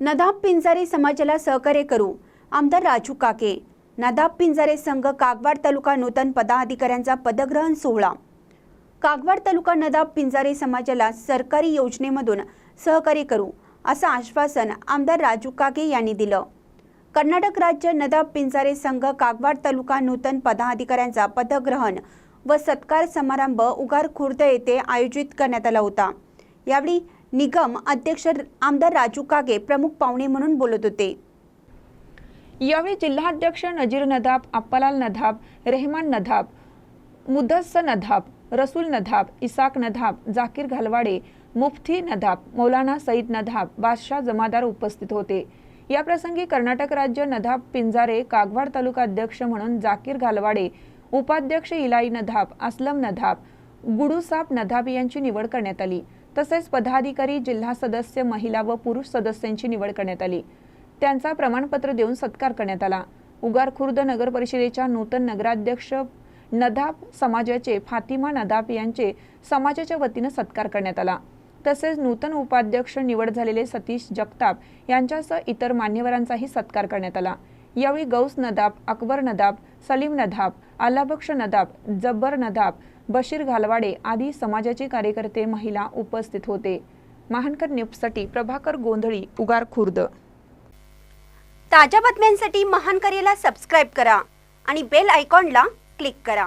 नदाब पिंजारे समाजाला सहकार्य करू. आमदार राजू काके. नदाब पिंजारे संघ कागवाड तालुका नूतन पदाधिकाऱ्यांचा पदग्रहण सोहळा. कागवाड तालुका नदाब पिंजारे समाजाला सरकारी योजनेमधून सहकार्य करू असं आश्वासन आमदार राजू काके यांनी दिलं. कर्नाटक राज्य नदाब पिंजारे संघ कागवाड तालुका नूतन पदाधिकाऱ्यांचा पदग्रहण व सत्कार समारंभ उगार खुर्द येथे आयोजित करण्यात आला होता. यावेळी निगम अध्यक्ष आमदार राजू कागे प्रमुख पाहुणे म्हणून बोलत होते. यावेळी जिल्हाध्यक्ष नजीर नदाब अप्पालाल नदाब रेहमान नदाब मुदस्स नदाब रसूल नदाब इसाक नदाब जाकीर घालवाडे मुफ्ती नदाब मौलाना सईद नदाब बादशाह जमादार उपस्थित होते. याप्रसंगी कर्नाटक राज्य नदाब पिंजारे कागवाड तालुका अध्यक्ष म्हणून जाकीर घालवाडे उपाध्यक्ष इलाई नदाब असलम नदाब गुडूसाब नदाब यांची निवड करण्यात आली. तसेच पदाधिकारी जिल्हा सदस्य महिला व पुरुष सदस्यांची निवड करण्यात आली. त्यांचा प्रमाणपत्र देऊन सत्कार करण्यात आला. उगार खुर्द नगर परिषदेच्या नूतन नगराध्यक्ष नदाब समाजाचे फातिमा नदाब यांचे समाजाच्या वतीनं सत्कार करण्यात आला. तसेच नूतन उपाध्यक्ष निवड झालेले सतीश जगताप यांच्यासह इतर मान्यवरांचाही सत्कार करण्यात आला. यावेळी गौस नदाब अकबर नदाब सलीम नदाब अल्लाबक्ष नदाब जब्बर नदाब बशीर घालवाडे आदी समाजाचे कार्यकर्ते महिला उपस्थित होते. महानकर न्यूजसाठी प्रभाकर गोंधळी उगार खुर्द. ताज्या बातम्यांसाठी महानकरेला सबस्क्राईब करा आणि बेल आयकॉनला क्लिक करा.